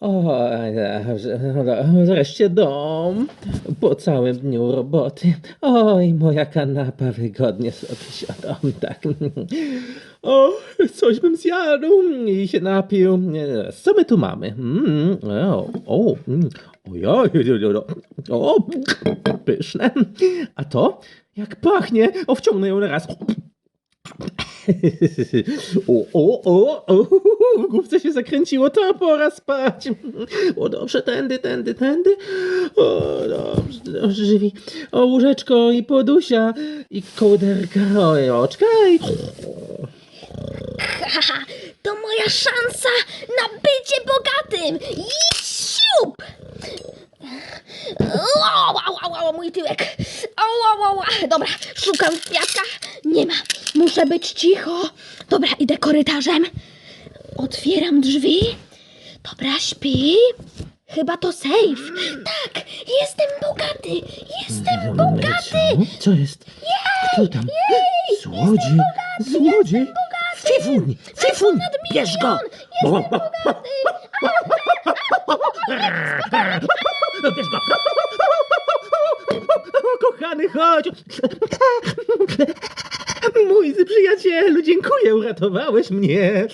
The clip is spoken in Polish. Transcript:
O, wreszcie dom. Po całym dniu roboty. Oj, moja kanapa wygodnie sobie siada. Tak. O, coś bym zjadł i się napił. Co my tu mamy? Mm, o, o, mm, ojoj, o, pyszne. A to? Jak pachnie? O, wciągnę ją raz. O, o, o, o, w główce się zakręciło, to pora spać. O, dobrze, tędy, tędy, tędy. O, dobrze, dobrze, żywi. O, łóżeczko i podusia i kołderka, oj, oczka i... Haha, to moja szansa na bycie bogatym! I! Ła, ła, mój tyłek. Ała, ła, ła. Dobra, szukam kwiatka. Nie ma. Muszę być cicho. Dobra, idę korytarzem. Otwieram drzwi. Dobra, śpi. Chyba to safe. Tak, jestem bogaty. Jestem bogaty. Co? Jest? Kto tam? Złodziej! Złodziej! Fifuń! Fifuń! Bierz go! Bierz go! Kochany, chodź! Mój przyjacielu, dziękuję, uratowałeś mnie.